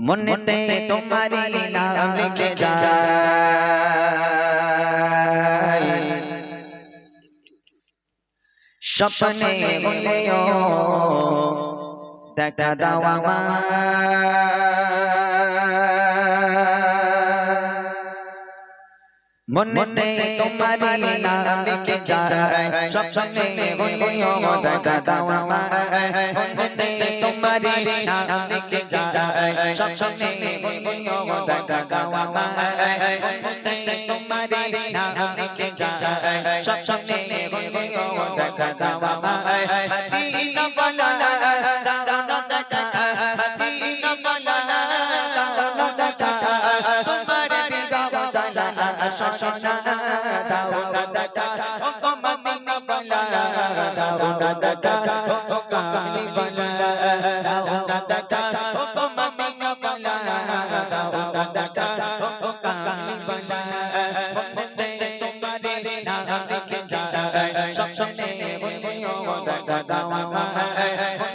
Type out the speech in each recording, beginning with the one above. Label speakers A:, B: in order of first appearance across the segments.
A: মনেতে তোমারি নাম লিখে যায় স্বপ্নে হলেও দেখা দাও মনেতে তোমারি নাম লিখে যায় স্বপ্নে হলেও দেখা দাও আমার মনেতে তোমারি যায় স্বপ্নে হলেও দেখা দাও আমার মনেতে তোমারি নাম লিখে যায় স্বপ্নে হলেও দেখা দাও আমার মদিনা বলা দাও না মদিনা বলা না দেখা তোমার বিদাব জানা শোনা দেখা ও কামলি বলা দাও না দেখা ও গো মদিনা বলা দাও না দেখা ও কামলি বলা মনে তোমারে নাম লিখে যায় স্বপ্নে বলিও দেখা দাও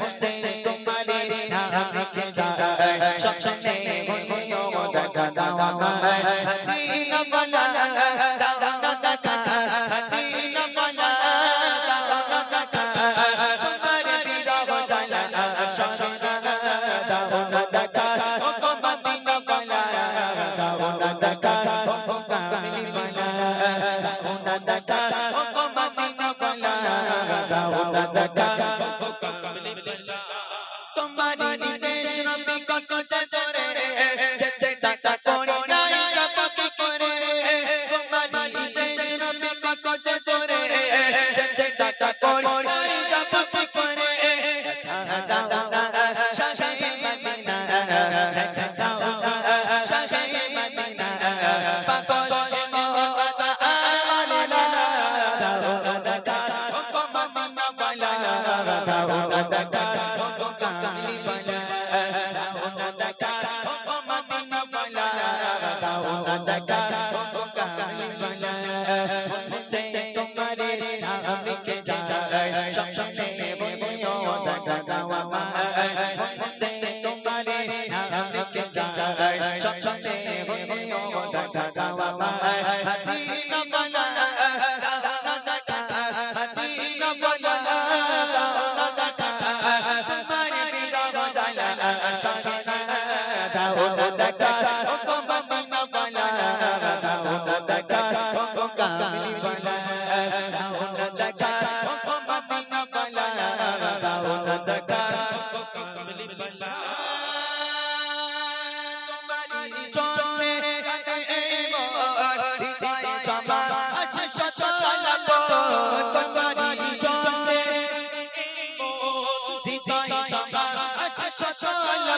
A: মনে তোমারে নাম লিখে যায় স্বপ্নে বলিও দেখা দাও আমায় মদিনা দেখা ও গো মদিনা বলা দাও না দেখা ও কামলি বলা দাও না দেখা ও গো মদিনা বলা দাও না দেখা ও কামলি বলা তোমারি নির্দেশ নবী কত চরে চেচে টাটা করে নাই চাপকি করে। তোমারি নির্দেশ নবী কত চরে চেচে টাটা করে নাই। আমায় মনেতে তোমারে নাম লিখে যায় স্বপ্নে বলিও দেখা দাও আমায় মদিনা বলা দাও না দেখা মদিনা বলা দাও না দেখা তোমার বিরহ জালা শোনা দাও দেখা গো মদিনা বলা দাও দেখা কামলি বলা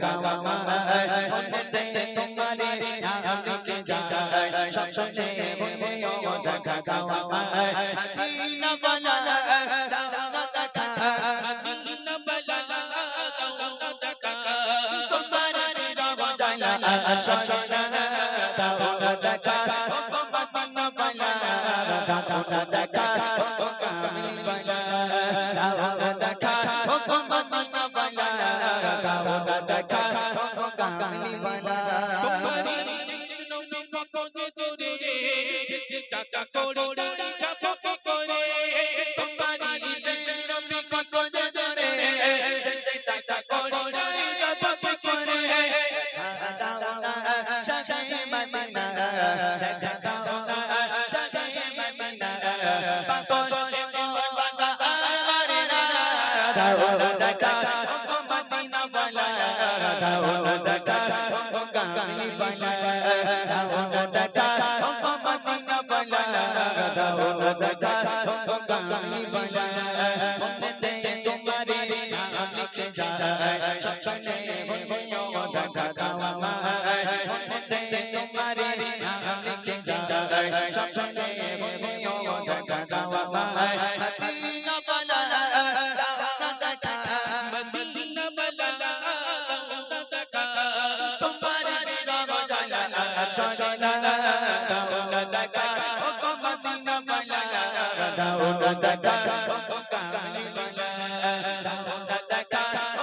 A: দাও আমায় মনেতে তোমারে নাম লিখে যায় স্বপ্নে বলিও দেখা দাও আমায় মদিনা বলা দাও না দেখা মদিনা বলা দাও না দেখা তোমার বিরহ জালা শোনা দাও না দেখা
B: যে টাকা করে
A: তোমারি দেশ বিপক্ষে জোরে যে টাকা করে চাপকে করে দাও না শাশে মদিনা দেখা দাও না শাশে মদিনা না দেখা মদিনা বলা দাও দেখা ও গো কামলি বলা। লিখে যায় স্বপ্নে বলিও দাও আমায় মনেতে তোমারি নাম লিখে যায় স্বপ্নে বলিও দাও আমায় মদিনা বালা দেখা
B: মদিনা বালা দেখা
A: তোমার বিরহ জ্বালা সজনা দাও না দেখা ও মদিনা বালা ও গো কামলি বালা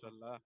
B: شاء الله.